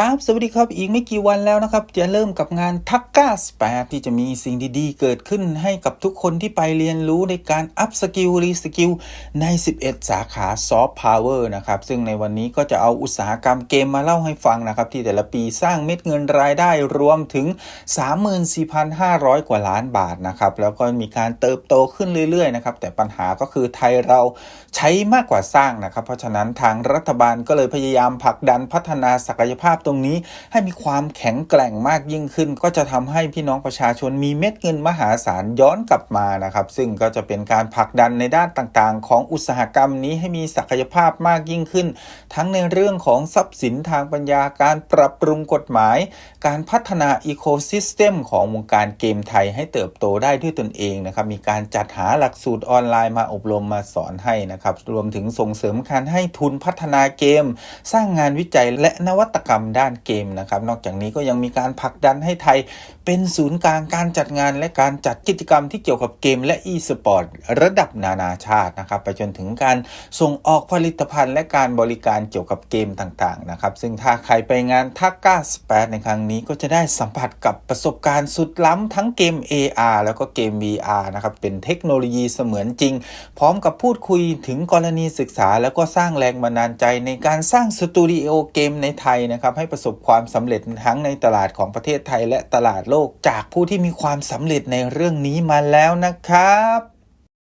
ครับ สวัสดีครับ อีกไม่กี่วันแล้วนะครับ จะเริ่มกับงานทักก้าสแปดที่จะมีสิ่งดีๆ เกิดขึ้นให้กับทุกคนที่ไปเรียนรู้ในการอัพสกิลรีสกิลใน 11 สาขาซอฟต์พาวเวอร์นะครับ ซึ่งในวันนี้ก็จะเอาอุตสาหกรรมเกมมาเล่าให้ฟังนะครับ ที่แต่ละปีสร้างเม็ดเงินรายได้รวมถึง 34,500 กว่าล้านบาทนะครับ แล้วก็มีการเติบโตขึ้นเรื่อยๆนะครับแต่ปัญหาก็คือไทยเราใช้มากกว่าสร้างนะครับ เพราะฉะนั้นทางรัฐบาลก็เลยพยายามผลักดันพัฒนาศักยภาพตรงนี้ให้มีความแข็งแกร่งมากยิ่งขึ้น ก็จะทำให้พี่น้องประชาชนมีเม็ดเงินมหาศาลย้อนกลับมานะครับซึ่งก็จะเป็นการผลักดันในด้านต่างๆ ของอุตสาหกรรมนี้ให้มีศักยภาพมากยิ่งขึ้น ทั้งในเรื่องของทรัพย์สินทางปัญญาการปรับปรุงกฎหมาย การพัฒนาอีโคซิสเต็มของวงการเกมไทยให้เติบโตได้ด้วยตนเองนะครับมีการจัดหาหลักสูตรออนไลน์มาอบรมมาสอนให้นะครับรวมถึงส่งเสริมการให้ทุนพัฒนาเกม สร้างงานวิจัยและนวัตกรรมด้านเกมนะครับ นอกจากนี้ก็ยังมีการผลักดันให้ไทยเป็นศูนย์กลางการจัดงานและการจัดกิจกรรมที่เกี่ยวกับเกมและ e สปอร์ตระดับนานาชาตินะครับ ไปจนถึงการส่งออกผลิตภัณฑ์ และการบริการเกี่ยวกับเกมต่างๆนะครับ ซึ่งถ้าใครไปงานทักก้าสเปในครั้งนี้ก็จะได้สัมผัสกับประสบการณ์สุดล้ำทั้งเกม AR แล้วก็เกม VR นะครับเป็นเทคโนโลยีเสมือนจริง พร้อมกับพูดคุยถึงกรณีศึกษา แล้วก็สร้างแรงบันดาลใจในการสร้างสตูดิโอเกมในไทยนะครับให้ประสบความสำเร็จทั้งในตลาดของประเทศไทยและตลาดโลก จากผู้ที่มีความสำเร็จในเรื่องนี้มาแล้วนะครับ